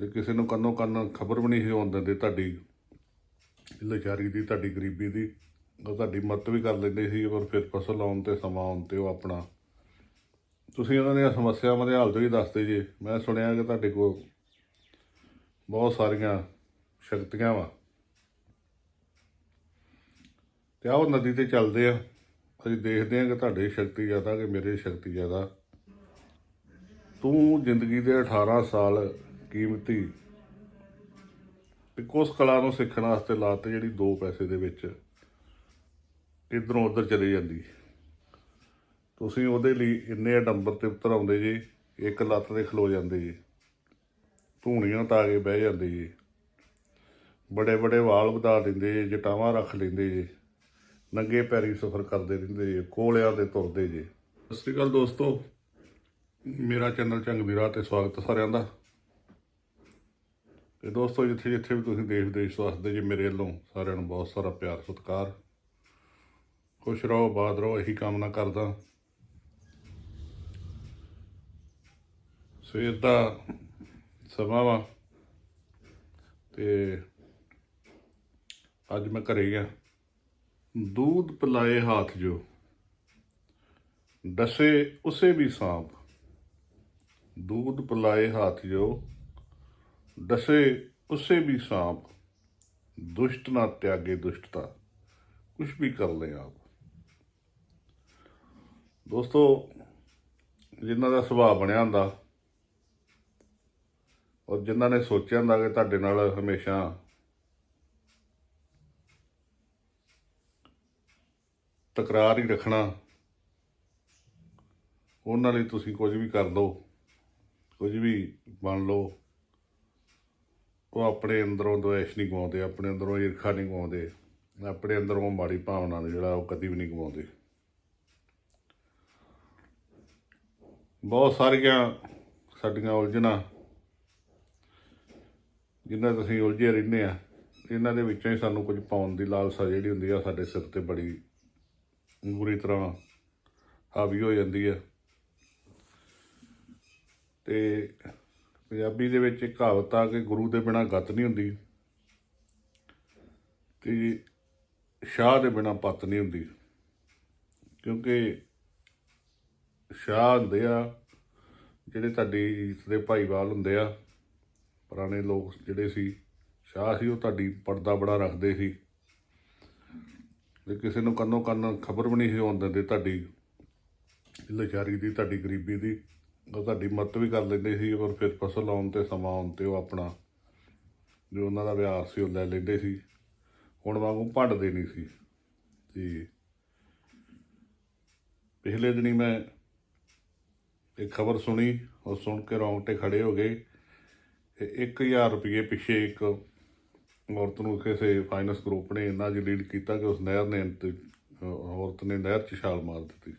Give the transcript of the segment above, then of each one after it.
ਜੇ ਕਿਸੇ ਨੂੰ ਕੰਨੋਂ ਕੰਨ ਖਬਰ ਵੀ ਨਹੀਂ ਸੀ ਹੋਣ ਦਿੰਦੇ ਤੁਹਾਡੀ ਲਚਾਰੀ ਦੀ, ਤੁਹਾਡੀ ਗਰੀਬੀ ਦੀ। ਉਹ ਤੁਹਾਡੀ ਮਦਦ ਵੀ ਕਰ ਲੈਂਦੇ ਸੀ ਪਰ ਫਿਰ ਫਸਲ ਆਉਣ ਤੇ ਸਮਾਂ ਆਉਣ ਤੇ ਉਹ ਆਪਣਾ। ਤੁਸੀਂ ਉਹਨਾਂ ਦੀਆਂ ਸਮੱਸਿਆਵਾਂ ਦੇ ਹੱਲ ਵੀ ਦੱਸਦੇ ਜੇ। ਮੈਂ ਸੁਣਿਆ ਕਿ ਤੁਹਾਡੇ ਕੋਲ ਬਹੁਤ ਸਾਰੀਆਂ ਸ਼ਕਤੀਆਂ ਵਾ। ਤੇ ਆਓ ਨਦੀ ਤੇ ਚੱਲਦੇ ਆ। ਅਸੀਂ ਦੇਖਦੇ ਹਾਂ ਕਿ ਤੁਹਾਡੀ ਸ਼ਕਤੀ ਜ਼ਿਆਦਾ ਕਿ ਮੇਰੇ ਸ਼ਕਤੀ ਜ਼ਿਆਦਾ। ਤੂੰ ਜ਼ਿੰਦਗੀ ਦੇ 18 ਸਾਲ ਕੀਮਤੀ। ਤੇ ਉਸ ਕਲਾ ਨੂੰ ਸਿੱਖਣ ਵਾਸਤੇ ਲਾਤੇ ਜਿਹੜੀ 2 ਪੈਸੇ ਦੇ ਵਿੱਚ ਇਧਰੋਂ ਉਧਰ ਚਲੀ ਜਾਂਦੀ। ਤੁਸੀਂ ਉਹਦੇ ਲਈ ਇੰਨੇ ਅਡੰਬਰ ਤੇ ਉਤਰ ਆਉਂਦੇ ਜੀ, ਇੱਕ ਲੱਤ ਤੇ ਖਲੋ ਜਾਂਦੇ ਜੀ। ਧੂਣੀਆਂ ਤਾਂ ਕੇ ਬਹਿ ਜਾਂਦੇ ਜੀ। ਬੜੇ ਬੜੇ ਵਾਲ ਵਧਾ ਦਿੰਦੇ ਜੀ, ਜਟਾਵਾਂ ਰੱਖ ਲੈਂਦੇ ਜੀ। ਨੰਗੇ ਪੈਰੀ ਸਫ਼ਰ ਕਰਦੇ ਰਹਿੰਦੇ ਜੀ, ਕੋਲਿਆਂ ਤੇ ਤੁਰਦੇ ਜੀ। ਸਤਿ ਸ਼੍ਰੀ ਅਕਾਲ ਦੋਸਤੋ। ਮੇਰਾ ਚੈਨਲ ਚੰਗ ਰਾਹ ਤੇ ਸਵਾਗਤ ਸਾਰਿਆਂ ਦਾ। ਤੇ ਦੋਸਤੋ ਜਿੱਥੇ ਜਿੱਥੇ ਵੀ ਤੁਸੀਂ ਦੇਸ਼ ਵਿਦੇਸ਼ ਤੋਂ ਹੱਸਦੇ ਜੀ, ਮੇਰੇ ਵੱਲੋਂ ਸਾਰਿਆਂ ਨੂੰ ਬਹੁਤ ਸਾਰਾ ਪਿਆਰ, ਸਤਿਕਾਰ। ਖੁਸ਼ ਰਹੋ ਬਾਦ ਰਹੋ, ਇਹੀ ਕਾਮਨਾ ਕਰਦਾ। ਸਵੇਰ ਦਾ ਸਮਾਂ ਵਾ ਤੇ ਅੱਜ ਮੈਂ ਘਰੇ ਗਿਆ ਦੂਧ ਪਲਾਏ ਹੱਥ ਜੋ ਦਸੇ ਉਸੇ ਵੀ ਸਾਂਪ ਦੂਧ ਪਲਾਏ ਹੱਥ ਜੋ डसे उसे भी सांप दुष्ट ना त्यागे दुष्टता कुछ भी कर लें आप ਦੋਸਤੋ ਜਿਨ੍ਹਾਂ ਦਾ ਸੁਭਾਅ ਬਣਿਆ ਹੁੰਦਾ ਔਰ ਜਿਨ੍ਹਾਂ ਨੇ ਸੋਚਿਆ ਹੁੰਦਾ ਕਿ ਤੁਹਾਡੇ ਨਾਲ ਹਮੇਸ਼ਾ ਤਕਰਾਰ ਹੀ ਰੱਖਣਾ ਉਹਨਾਂ ਲਈ ਤੁਸੀਂ ਕੁਝ ਵੀ ਕਰ ਲਓ ਕੁਝ ਵੀ ਬਣ ਲਓ ਉਹ ਆਪਣੇ ਅੰਦਰੋਂ ਦੁਆਇਸ਼ ਨਹੀਂ ਗਵਾਉਂਦੇ, ਆਪਣੇ ਅੰਦਰੋਂ ਈਰਖਾ ਨਹੀਂ ਗਵਾਉਂਦੇ, ਆਪਣੇ ਅੰਦਰੋਂ ਮਾੜੀ ਭਾਵਨਾ ਨੂੰ ਜਿਹੜਾ ਉਹ ਕਦੀ ਵੀ ਨਹੀਂ ਗਵਾਉਂਦੇ। ਬਹੁਤ ਸਾਰੀਆਂ ਸਾਡੀਆਂ ਉਲਝਣਾਂ ਜਿਨ੍ਹਾਂ 'ਚ ਅਸੀਂ ਉਲਝੇ ਰਹਿੰਦੇ ਆ ਇਹਨਾਂ ਦੇ ਵਿੱਚੋਂ ਹੀ ਸਾਨੂੰ ਕੁਝ ਪਾਉਣ ਦੀ ਲਾਲਸਾ ਜਿਹੜੀ ਹੁੰਦੀ ਆ ਸਾਡੇ ਸਿਰ ਤੇ ਬੜੀ ਬੁਰੀ ਤਰ੍ਹਾਂ ਹਾਵੀ ਹੋ ਜਾਂਦੀ ਹੈ ਤੇ ਪੰਜਾਬੀ ਦੇ ਵਿੱਚ ਇੱਕ ਕਹਾਵਤ ਆ ਕਿ ਗੁਰੂ ਦੇ ਬਿਨਾ ਗੱਤ ਨਹੀਂ ਹੁੰਦੀ। ਤੇ ਸ਼ਾਹ ਦੇ ਬਿਨਾ ਪੱਤ ਨਹੀਂ ਹੁੰਦੀ। ਕਿਉਂਕਿ ਸ਼ਾਹ ਹੁੰਦੇ ਆ, ਜਿਹੜੇ ਤੁਹਾਡੀ ਇੱਜ਼ਤ ਦੇ ਭਾਈਵਾਲ ਹੁੰਦੇ ਆ, ਪੁਰਾਣੇ ਲੋਕ ਜਿਹੜੇ ਸੀ, ਸ਼ਾਹ ਸੀ, ਉਹ ਤੁਹਾਡੀ ਪਰਦਾ ਬੜਾ ਰੱਖਦੇ ਸੀ। ਜੇ ਕਿਸੇ ਨੂੰ ਕੰਨੋਂ ਕੰਨ ਖਬਰ ਵੀ ਨਹੀਂ ਸੀ ਹੋਣ ਦਿੰਦੇ ਤੁਹਾਡੀ ਲਚਾਰੀ ਦੀ, ਤੁਹਾਡੀ ਗਰੀਬੀ ਦੀ। ਉਹ ਤੁਹਾਡੀ ਮਦਦ ਵੀ ਕਰ ਲੈਂਦੇ ਸੀ, ਪਰ ਫਿਰ ਫਸਲ ਆਉਣ ਤੇ ਸਮਾਂ ਆਉਣ ਤੇ ਉਹ ਆਪਣਾ ਜੋ ਉਹਨਾਂ ਦਾ ਵਿਆਹ ਸੀ, ਉਹ ਲੈ ਲੈਂਦੇ ਸੀ। ਹੁਣ ਵਾਂਗੂ ਭੰਡਦੇ ਨਹੀਂ ਸੀ। ਤੇ ਪਿਛਲੇ ਦਿਨੀ ਮੈਂ ਇੱਕ ਖਬਰ ਸੁਣੀ, ਉਹ ਸੁਣ ਕੇ ਰੌਂਗਟੇ ਖੜੇ ਹੋ ਗਏ। ਤੇ 1000 ਰੁਪਏ ਪਿੱਛੇ ਇੱਕ ਔਰਤ ਨੂੰ ਕਿਸੇ ਫਾਈਨੈਂਸ ਗਰੁੱਪ ਨੇ ਇੰਨਾ ਜਲੀਲ ਕੀਤਾ ਕਿ ਉਸ ਨਹਿਰ ਨੇ ਔਰਤ ਨੇ ਨਹਿਰ 'ਚ ਛਾਲ ਮਾਰ ਦਿੱਤੀ।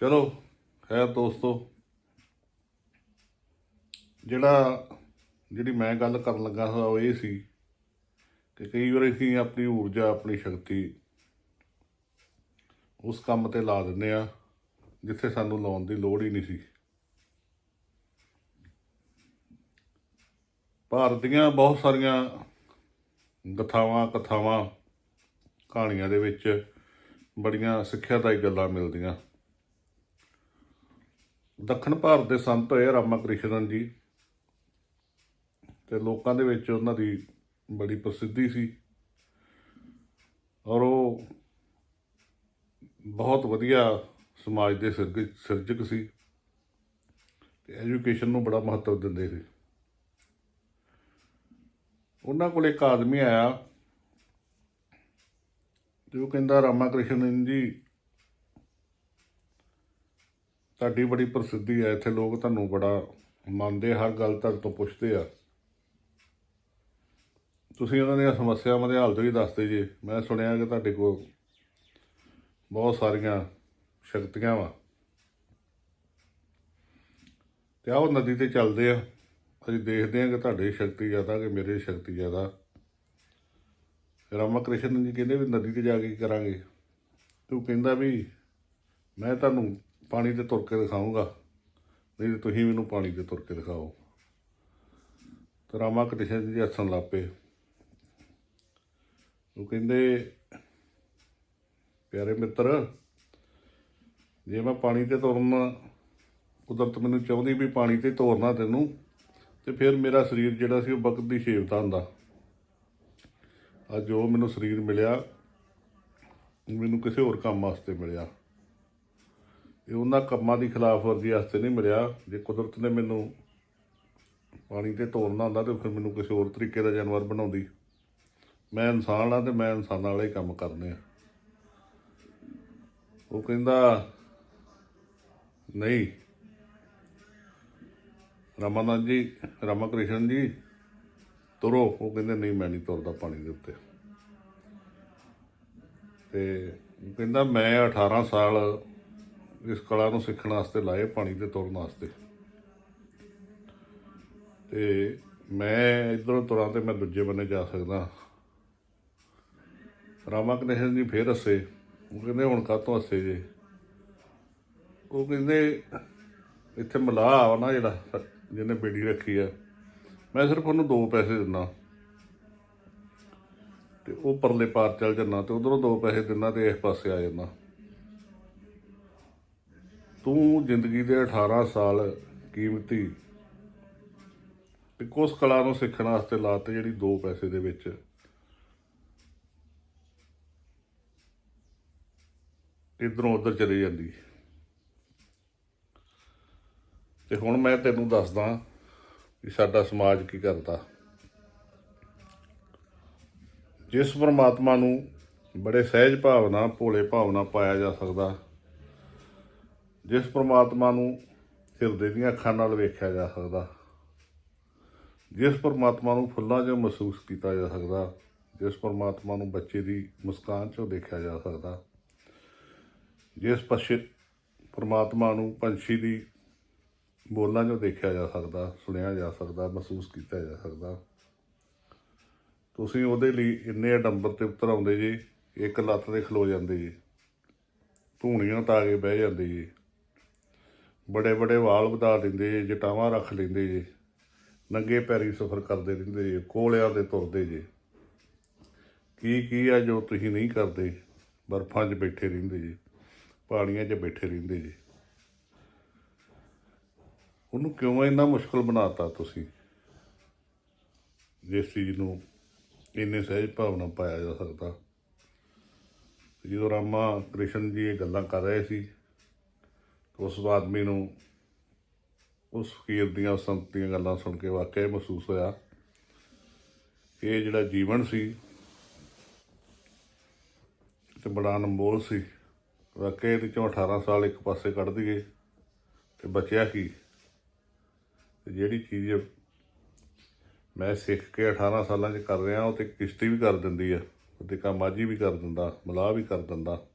ਚਲੋ, ਖੈਰ ਦੋਸਤੋ, ਜਿਹੜਾ, ਜਿਹੜੀ ਮੈਂ ਗੱਲ ਕਰਨ ਲੱਗਾ ਸੀ, ਉਹ ਇਹ ਸੀ ਕਿ ਕਈ ਵਾਰ ਅਸੀਂ ਆਪਣੀ ਊਰਜਾ, ਆਪਣੀ ਸ਼ਕਤੀ ਉਸ ਕੰਮ ਤੇ ਲਾ ਦਿੰਦੇ ਆ ਜਿੱਥੇ ਸਾਨੂੰ ਲਾਉਣ ਦੀ ਲੋੜ ਹੀ ਨਹੀਂ ਸੀ। ਭਾਰਤ ਦੀਆਂ ਬਹੁਤ ਸਾਰੀਆਂ ਗਥਾਵਾਂ, ਕਥਾਵਾਂ, ਕਹਾਣੀਆਂ ਦੇ ਵਿੱਚ ਬੜੀਆਂ ਸਿੱਖਿਆਦਾਇਕ ਗੱਲਾਂ ਮਿਲਦੀਆਂ। ਦੱਖਣ ਭਾਰਤ ਦੇ ਸੰਤ ਹੋਏ ਰਾਮਾ ਕ੍ਰਿਸ਼ਨਨ ਜੀ ਤੇ ਲੋਕਾਂ ਦੇ ਵਿੱਚ ਉਹਨਾਂ ਦੀ ਬੜੀ ਪ੍ਰਸਿੱਧੀ ਸੀ ਔਰ ਉਹ ਬਹੁਤ ਵਧੀਆ ਸਮਾਜ ਦੇ ਸਿਰਜ- ਸਿਰਜਕ ਸੀ ਤੇ ਐਜੂਕੇਸ਼ਨ ਨੂੰ ਬੜਾ ਮਹੱਤਵ ਦਿੰਦੇ ਸੀ। ਉਹਨਾਂ ਕੋਲ ਇੱਕ ਆਦਮੀ ਆਇਆ ਜੋ ਕਹਿੰਦਾ ਰਾਮਾ ਕ੍ਰਿਸ਼ਨਨ ਜੀ ਤੁਹਾਡੀ ਬੜੀ ਪ੍ਰਸਿੱਧੀ ਹੈ ਇੱਥੇ ਲੋਕ ਤੁਹਾਨੂੰ ਬੜਾ ਮੰਨਦੇ ਹਰ ਗੱਲ ਤੁਹਾਡੇ ਤੋਂ ਪੁੱਛਦੇ ਆ। ਤੁਸੀਂ ਉਹਨਾਂ ਦੀਆਂ ਸਮੱਸਿਆਵਾਂ ਦੇ ਹੱਲ ਵੀ ਦੱਸਦੇ ਜੇ। ਮੈਂ ਸੁਣਿਆ ਕਿ ਤੁਹਾਡੇ ਕੋਲ ਬਹੁਤ ਸਾਰੀਆਂ ਸ਼ਕਤੀਆਂ ਵਾ। ਤੇ ਆਓ ਨਦੀ ਤੇ ਚੱਲਦੇ ਆ। ਅਸੀਂ ਦੇਖਦੇ ਹਾਂ ਕਿ ਤੁਹਾਡੀ ਸ਼ਕਤੀ ਜ਼ਿਆਦਾ ਕਿ ਮੇਰੇ ਸ਼ਕਤੀ ਜ਼ਿਆਦਾ। ਰਾਮਾ ਕ੍ਰਿਸ਼ਨ ਜੀ ਕਹਿੰਦੇ ਵੀ ਨਦੀ ਤੇ ਜਾ ਕੇ ਕੀ ਕਰਾਂਗੇ? ਤੂੰ ਕਹਿੰਦਾ ਵੀ ਮੈਂ ਤੁਹਾਨੂੰ ਪਾਣੀ ਤੇ ਤੁਰ ਕੇ ਦਿਖਾਊਂਗਾ ਨਹੀਂ ਤੁਸੀਂ ਮੈਨੂੰ ਪਾਣੀ ਤੇ ਤੁਰ ਕੇ ਦਿਖਾਓ। ਤੇ ਰਾਮਾ ਕ੍ਰਿਸ਼ਨ ਜੀ ਹੱਸਣ ਲੱਗ ਪਏ ਉਹ ਕਹਿੰਦੇ, ਪਿਆਰੇ ਮਿੱਤਰ, ਜੇ ਮੈਂ ਪਾਣੀ ਤੇ ਤੁਰਨਾ, ਕੁਦਰਤ ਮੈਨੂੰ ਚਾਹੁੰਦੀ ਵੀ ਪਾਣੀ ਤੇ ਤੋਰਨਾ ਤੈਨੂੰ, ਤੇ ਫਿਰ ਮੇਰਾ ਸਰੀਰ ਜਿਹੜਾ ਸੀ ਉਹ ਵਕਤ ਦੀ ਸ਼ੇਵਤਾ ਹੁੰਦਾ। ਅੱਜ ਜੋ ਮੈਨੂੰ ਸਰੀਰ ਮਿਲਿਆ, ਮੈਨੂੰ ਕਿਸੇ ਹੋਰ ਕੰਮ ਵਾਸਤੇ ਮਿਲਿਆ। ਇਹ ਉਹਨਾਂ ਕੰਮਾਂ ਦੀ ਖਿਲਾਫ ਵਰਜੀ ਵਾਸਤੇ ਨਹੀਂ ਮਿਲਿਆ। ਜੇ ਕੁਦਰਤ ਨੇ ਮੈਨੂੰ ਪਾਣੀ ਤੇ ਤੋਰਨਾ ਹੁੰਦਾ ਤੇ ਫਿਰ ਮੈਨੂੰ ਕਿਸੇ ਹੋਰ ਤਰੀਕੇ ਦਾ ਜਾਨਵਰ ਬਣਾਉਂਦੀ। ਮੈਂ ਇਨਸਾਨ ਆ ਤੇ ਮੈਂ ਇਨਸਾਨਾਂ ਵਾਲੇ ਕੰਮ ਕਰਨੇ ਆ। ਉਹ ਕਹਿੰਦਾ, ਨਹੀਂ, ਰਮਾਨੰਦ ਜੀ ਰਾਮਾ ਕ੍ਰਿਸ਼ਨ ਜੀ, ਤੁਰੋ। ਉਹ ਕਹਿੰਦੇ, ਨਹੀਂ, ਮੈਂ ਨਹੀਂ ਤੁਰਦਾ ਪਾਣੀ ਦੇ ਉੱਤੇ। ਤੇ ਕਹਿੰਦਾ, ਮੈਂ 18 ਸਾਲ ਇਸ ਕਲਾ ਨੂੰ ਸਿੱਖਣ ਵਾਸਤੇ ਲਾਏ ਪਾਣੀ ਤੇ ਤੁਰਨ ਵਾਸਤੇ। ਤੇ ਮੈਂ ਇਧਰੋਂ ਤੁਰਾਂ ਤੇ ਮੈਂ ਦੂਜੇ ਬੰਨੇ ਜਾ ਸਕਦਾ। ਰਾਮਾ ਕ੍ਰਿਸ਼ਨ ਜੀ ਫੇਰ ਹੱਸੇ। ਉਹ ਕਹਿੰਦੇ, ਹੁਣ ਕਾਹਤੋਂ ਹੱਸੇ ਜੇ? ਉਹ ਕਹਿੰਦੇ, ਇੱਥੇ ਮਲਾਹ ਆ ਨਾ ਜਿਹੜਾ, ਜਿਹਨੇ ਬੇੜੀ ਰੱਖੀ ਆ। ਮੈਂ ਸਿਰਫ ਉਹਨੂੰ ਦੋ ਪੈਸੇ ਦਿੰਦਾ। ਤੇ ਉਹ ਪਰਲੇ ਪਾਰ ਚੱਲ ਜਾਂਦਾ ਤੇ ਉਧਰੋਂ ਦੋ ਪੈਸੇ ਦਿੰਦਾ ਤੇ ਇਸ ਪਾਸੇ ਆ ਜਾਂਦਾ। ਤੂੰ ਜ਼ਿੰਦਗੀ ਦੇ 18 ਸਾਲ ਕੀਮਤੀ ਇੱਕ ਉਸ ਕਲਾ ਨੂੰ ਸਿੱਖਣ ਵਾਸਤੇ ਲਾਤੇ ਜਿਹੜੀ ਦੋ ਪੈਸੇ ਦੇ ਵਿੱਚ। ਇਧਰੋਂ ਉਧਰ ਚਲੀ ਜਾਂਦੀ। ਤੇ ਹੁਣ ਮੈਂ ਤੈਨੂੰ ਦੱਸਦਾ ਕਿ ਸਾਡਾ ਸਮਾਜ ਕੀ ਕਰਦਾ। ਜਿਸ ਪਰਮਾਤਮਾ ਨੂੰ ਬੜੇ ਸਹਿਜ ਭਾਵਨਾ ਭੋਲੇ ਭਾਵਨਾ ਪਾਇਆ ਜਾ ਸਕਦਾ। ਜਿਸ ਪਰਮਾਤਮਾ ਨੂੰ ਹਿਰਦੇ ਦੀਆਂ ਅੱਖਾਂ ਨਾਲ ਵੇਖਿਆ ਜਾ ਸਕਦਾ, ਜਿਸ ਪਰਮਾਤਮਾ ਨੂੰ ਫੁੱਲਾਂ 'ਚ ਮਹਿਸੂਸ ਕੀਤਾ ਜਾ ਸਕਦਾ, ਜਿਸ ਪਰਮਾਤਮਾ ਨੂੰ ਬੱਚੇ ਦੀ ਮੁਸਕਾਨ 'ਚੋਂ ਦੇਖਿਆ ਜਾ ਸਕਦਾ, ਜਿਸ ਪਛੇ ਪਰਮਾਤਮਾ ਨੂੰ ਪੰਛੀ ਦੀ ਬੋਲਾਂ 'ਚੋਂ ਦੇਖਿਆ ਜਾ ਸਕਦਾ, ਸੁਣਿਆ ਜਾ ਸਕਦਾ, ਮਹਿਸੂਸ ਕੀਤਾ ਜਾ ਸਕਦਾ। ਤੁਸੀਂ ਉਹਦੇ ਲਈ ਇੰਨੇ ਅਡੰਬਰ ਤੇ ਉਤਰ ਆਉਂਦੇ ਜੀ, ਇੱਕ ਲੱਤ ਤੇ ਖਲੋ ਜਾਂਦੇ ਜੀ, ਧੂਣੀਆਂ ਤਾਂ ਕੇ ਬਹਿ ਜਾਂਦੇ ਜੀ। ਬੜੇ ਬੜੇ ਵਾਲ ਵਧਾ ਦਿੰਦੇ ਜੇ, ਜਟਾਵਾਂ ਰੱਖ ਲੈਂਦੇ ਜੇ। ਨੰਗੇ ਪੈਰੀ ਸਫ਼ਰ ਕਰਦੇ ਰਹਿੰਦੇ ਜੇ, ਕੋਲਿਆਂ ਤੇ ਤੁਰਦੇ ਜੇ। ਕੀ ਕੀ ਆ ਜੋ ਤੁਸੀਂ ਨਹੀਂ ਕਰਦੇ, ਬਰਫਾਂ 'ਚ ਬੈਠੇ ਰਹਿੰਦੇ ਜੇ, ਪਹਾੜੀਆਂ 'ਚ ਬੈਠੇ ਰਹਿੰਦੇ ਜੇ। ਉਹਨੂੰ ਕਿਉਂ ਇੰਨਾ ਮੁਸ਼ਕਲ ਬਣਾਤਾ ਤੁਸੀਂ? ਜਿਸ ਚੀਜ਼ ਨੂੰ ਇੰਨੇ ਸਹਿਜ ਭਾਵਨਾ ਪਾਇਆ ਜਾ ਸਕਦਾ। ਜਦੋਂ ਰਾਮਾ ਕ੍ਰਿਸ਼ਨ ਜੀ ਇਹ ਗੱਲਾਂ ਕਰ ਰਹੇ ਸੀ ਉਸ ਆਦਮੀ ਨੂੰ ਉਸ ਫਕੀਰ ਦੀਆਂ ਸੰਤ ਦੀਆਂ ਗੱਲਾਂ ਸੁਣ ਕੇ ਵਾਕਿਆ ਹੀ ਮਹਿਸੂਸ ਹੋਇਆ ਕਿ ਇਹ ਜਿਹੜਾ ਜੀਵਨ ਸੀ ਤੇ ਬੜਾ ਅਨਮੋਲ ਸੀ। ਵਾਕਿਆ ਇਹਦੇ ਚੋਂ 18 ਸਾਲ ਇੱਕ ਪਾਸੇ ਕੱਢ ਦਈਏ ਤੇ ਬਚਿਆ ਕੀ? ਤੇ ਜਿਹੜੀ ਚੀਜ਼ ਮੈਂ ਸਿੱਖ ਕੇ 18 ਸਾਲਾਂ 'ਚ ਕਰ ਰਿਹਾ, ਉਹ ਤੇ ਕਿਸ਼ਤੀ ਵੀ ਕਰ ਦਿੰਦੀ ਆ ਤੇ ਕਾਮਾਜੀ ਵੀ ਕਰ ਦਿੰਦਾ, ਮਲਾਹ ਵੀ ਕਰ ਦਿੰਦਾ।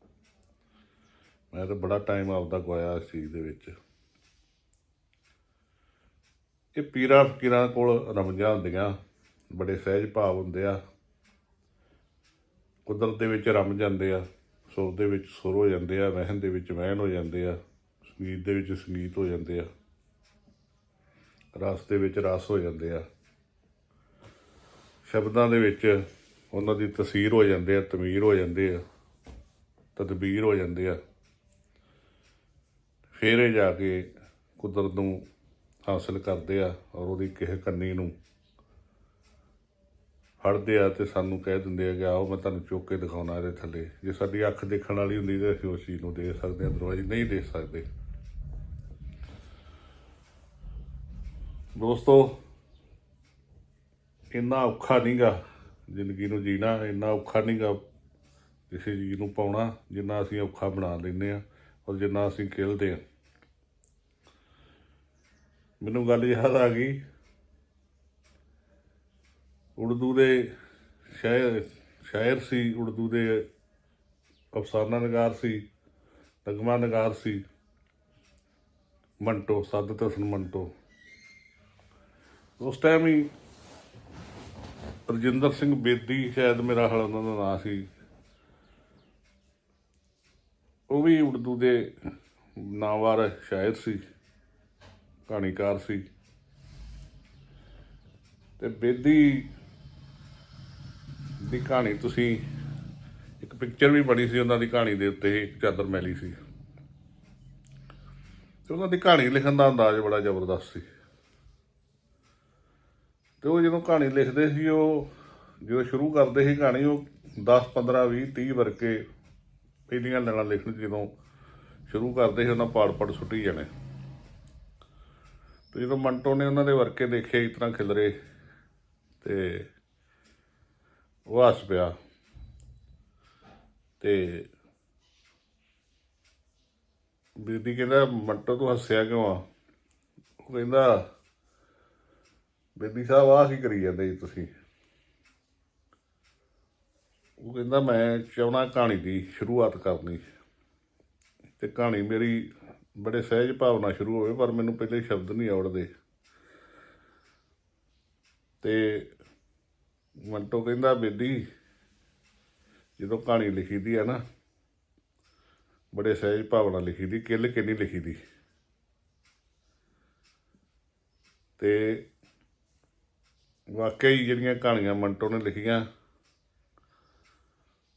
ਮੈਂ ਤਾਂ ਬੜਾ ਟਾਈਮ ਆਪਦਾ ਗਵਾਇਆ ਇਸ ਚੀਜ਼ ਦੇ ਵਿੱਚ। ਇਹ ਪੀਰਾਂ ਫਕੀਰਾਂ ਕੋਲ ਰਮਜਾਂ ਹੁੰਦੀਆਂ, ਬੜੇ ਸਹਿਜ ਭਾਵ ਹੁੰਦੇ ਆ। ਕੁਦਰਤ ਦੇ ਵਿੱਚ ਰਮ ਜਾਂਦੇ ਆ ਸੁਰ ਦੇ ਵਿੱਚ ਸੁਰ ਹੋ ਜਾਂਦੇ ਆ ਵਹਿਣ ਦੇ ਵਿੱਚ ਵਹਿਣ ਹੋ ਜਾਂਦੇ ਆ, ਸੰਗੀਤ ਦੇ ਵਿੱਚ ਸੰਗੀਤ ਹੋ ਜਾਂਦੇ ਆ। ਰਸ ਦੇ ਵਿੱਚ ਰਸ ਹੋ ਜਾਂਦੇ ਆ। ਸ਼ਬਦਾਂ ਦੇ ਵਿੱਚ ਉਹਨਾਂ ਦੀ ਤਸਵੀਰ ਹੋ ਜਾਂਦੇ ਆ, ਤਮੀਰ ਹੋ ਜਾਂਦੇ ਆ, ਤਦਬੀਰ ਹੋ ਜਾਂਦੇ ਆ। ਫਿਰ ਇਹ ਜਾ ਕੇ ਕੁਦਰਤ ਨੂੰ ਹਾਸਲ ਕਰਦੇ ਆ ਔਰ ਉਹਦੀ ਕਿਸੇ ਕੰਨੀ ਨੂੰ ਫੜਦੇ ਆ ਤੇ ਸਾਨੂੰ ਕਹਿ ਦਿੰਦੇ ਆ ਕਿ ਆਓ ਮੈਂ ਤੁਹਾਨੂੰ ਚੁੱਕ ਕੇ ਦਿਖਾਉਣਾ ਇਹਦੇ ਥੱਲੇ। ਜੇ ਸਾਡੀ ਅੱਖ ਦੇਖਣ ਵਾਲੀ ਹੁੰਦੀ ਤਾਂ ਅਸੀਂ ਉਸ ਚੀਜ਼ ਨੂੰ ਦੇਖ ਸਕਦੇ ਹਾਂ ਅਦਰਵਾਈਜ਼ ਨਹੀਂ ਦੇਖ ਸਕਦੇ। ਦੋਸਤੋ, ਇੰਨਾ ਔਖਾ ਨਹੀਂਗਾ ਜ਼ਿੰਦਗੀ ਨੂੰ ਜੀਣਾ, ਇੰਨਾ ਔਖਾ ਨਹੀਂਗਾ ਕਿਸੇ ਚੀਜ਼ ਨੂੰ ਪਾਉਣਾ ਜਿੰਨਾ ਅਸੀਂ ਔਖਾ ਬਣਾ ਲੈਂਦੇ ਆ ਔਰ ਜਿੰਨਾ ਅਸੀਂ ਖੇਲਦੇ ਆ। ਮੈਨੂੰ ਗੱਲ ਯਾਦ ਆ ਗਈ। ਉਰਦੂ ਦੇ ਸ਼ਾਇਰ ਸ਼ਾਇਰ ਸੀ, ਉਰਦੂ ਦੇ ਅਫਸਾਨਾ ਨਗਾਰ ਸੀ, ਨਗਮਾ ਨਗਾਰ ਸੀ। ਮੰਟੋ ਸਾਦਤ ਹਸਨ ਮੰਟੋ। ਉਸ ਟਾਈਮ ਹੀ ਰਜਿੰਦਰ ਸਿੰਘ ਬੇਦੀ ਸ਼ਾਇਦ ਮੇਰਾ ਹਾਲ ਉਹਨਾਂ ਦਾ ਨਾਂ ਸੀ। ਉਹ ਵੀ ਉਰਦੂ ਦੇ ਨਾਮਵਰ ਸ਼ਾਇਰ ਸੀ। ਕਹਾਣੀਕਾਰ ਸੀ। ਤੇ ਬੇਦੀ ਦੀ ਕਹਾਣੀ ਤੁਸੀਂ, ਇੱਕ ਪਿਕਚਰ ਵੀ ਬਣੀ ਸੀ ਉਹਨਾਂ ਦੀ ਕਹਾਣੀ ਦੇ ਉੱਤੇ, ਇੱਕ ਚਾਦਰ ਮੈਲੀ ਸੀ। ਤੇ ਉਹਨਾਂ ਦੀ ਕਹਾਣੀ ਲਿਖਣ ਦਾ ਅੰਦਾਜ਼ ਬੜਾ ਜ਼ਬਰਦਸਤ ਸੀ। ਤੇ ਉਹ ਜਦੋਂ ਕਹਾਣੀ ਲਿਖਦੇ ਸੀ, ਉਹ ਜਦੋਂ ਸ਼ੁਰੂ ਕਰਦੇ ਸੀ ਕਹਾਣੀ, ਉਹ 10 15 20 30 ਵਰਕੇ ਪਹਿਲੀਆਂ ਲੈਣਾ ਲਿਖਣ 'ਚ ਜਦੋਂ ਸ਼ੁਰੂ ਕਰਦੇ ਸੀ, ਉਹਨਾਂ ਪਾੜ ਪਾੜ ਸੁੱਟੀ ਜਾਣੇ। ਤੇ ਜਦੋਂ ਮੰਟੋ ਨੇ ਉਹਨਾਂ ਦੇ ਵਰਕੇ ਦੇਖੇ ਇਸ ਤਰ੍ਹਾਂ ਖਿਲਰੇ ਤੇ ਉਹ ਹੱਸ ਪਿਆ ਤੇ ਬੀਬੀ ਕਹਿੰਦਾ, ਮੰਟੋ ਤੂੰ ਹੱਸਿਆ ਕਿਉਂ ਆ? ਉਹ ਕਹਿੰਦਾ, ਬੇਬੀ ਸਾਹਿਬ, ਆਹ ਕੀ ਕਰੀ ਜਾਂਦੇ ਜੀ ਤੁਸੀਂ? ਉਹ ਕਹਿੰਦਾ, ਮੈਂ ਚਾਹੁੰਦਾ ਕਹਾਣੀ ਦੀ ਸ਼ੁਰੂਆਤ ਕਰਨੀ ਤੇ ਕਹਾਣੀ ਮੇਰੀ ਬੜੇ ਸਹਿਜ ਭਾਵਨਾ ਸ਼ੁਰੂ ਹੋਵੇ, ਪਰ ਮੈਨੂੰ ਪਹਿਲੇ ਸ਼ਬਦ ਨਹੀਂ ਆਉੜਦੇ ਤੇ ਮੰਟੋ ਕਹਿੰਦਾ, ਬੇਦੀ, ਜਦੋਂ ਕਹਾਣੀ ਲਿਖੀ ਦੀ ਹੈ ਨਾ, ਬੜੇ ਸਹਿਜ ਭਾਵਨਾ ਲਿਖੀ ਦੀ, ਕਿੱਲ ਕੇ ਨਹੀਂ ਲਿਖੀ ਦੀ। ਤੇ ਵਾਕਈ ਜਿਹੜੀਆਂ ਕਹਾਣੀਆਂ ਮੰਟੋ ਨੇ ਲਿਖੀਆਂ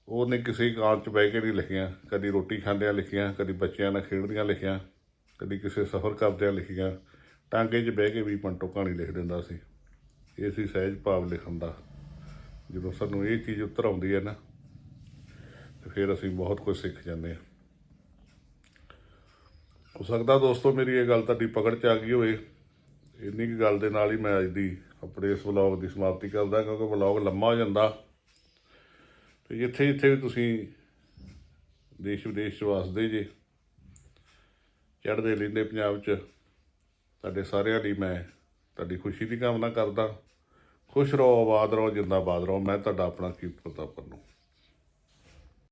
ਉਹਨੇ ਕਿਸੇ ਕਾਲ 'ਚ ਬਹਿ ਕੇ ਨਹੀਂ ਲਿਖੀਆਂ। ਕਦੀ ਰੋਟੀ ਖਾਂਦਿਆਂ ਲਿਖੀਆਂ, ਕਦੀ ਬੱਚਿਆਂ ਨਾਲ ਖੇਡਦਿਆਂ ਲਿਖੀਆਂ, ਕਦੀ ਕਿਸੇ ਸਫ਼ਰ ਕਰਦਿਆਂ ਲਿਖੀਆਂ। ਟਾਂਗੇ 'ਚ ਬਹਿ ਕੇ ਵੀ ਮੰਟੋ ਕਹਾਣੀ ਲਿਖ ਦਿੰਦਾ ਸੀ। ਇਹ ਸੀ ਸਹਿਜ ਭਾਵ ਲਿਖਣ ਦਾ। ਜਦੋਂ ਸਾਨੂੰ ਇਹ ਚੀਜ਼ ਉੱਤਰ ਆਉਂਦੀ ਹੈ ਨਾ, ਤੇ ਫਿਰ ਅਸੀਂ ਬਹੁਤ ਕੁਝ ਸਿੱਖ ਜਾਂਦੇ ਹਾਂ। ਹੋ ਸਕਦਾ ਦੋਸਤੋ ਮੇਰੀ ਇਹ ਗੱਲ ਤੁਹਾਡੀ ਪਕੜ 'ਚ ਆ ਗਈ ਹੋਵੇ। ਇੰਨੀ ਕੁ ਗੱਲ ਦੇ ਨਾਲ ਹੀ ਮੈਂ ਅੱਜ ਦੀ ਆਪਣੇ ਇਸ ਵਲੌਗ ਦੀ ਸਮਾਪਤੀ ਕਰਦਾ, ਕਿਉਂਕਿ ਵਲੌਗ ਲੰਮਾ ਹੋ ਜਾਂਦਾ। ਤੇ ਜਿੱਥੇ ਜਿੱਥੇ ਵੀ ਤੁਸੀਂ ਦੇਸ਼ ਵਿਦੇਸ਼ 'ਚ ਵਸਦੇ ਜੇ, ਚੜ੍ਹਦੇ ਲੈਂਦੇ ਪੰਜਾਬ 'ਚ, ਤੁਹਾਡੇ ਸਾਰਿਆਂ ਲਈ ਮੈਂ ਤੁਹਾਡੀ ਖੁਸ਼ੀ ਦੀ ਕਾਮਨਾ ਕਰਦਾ। ਖੁਸ਼ ਰਹੋ, ਆਬਾਦ ਰਹੋ, ਜਿੰਦਾਬਾਦ ਰਹੋ। ਮੈਂ ਤੁਹਾਡਾ ਆਪਣਾ ਕੀਰਤ ਪ੍ਰਤਾਪ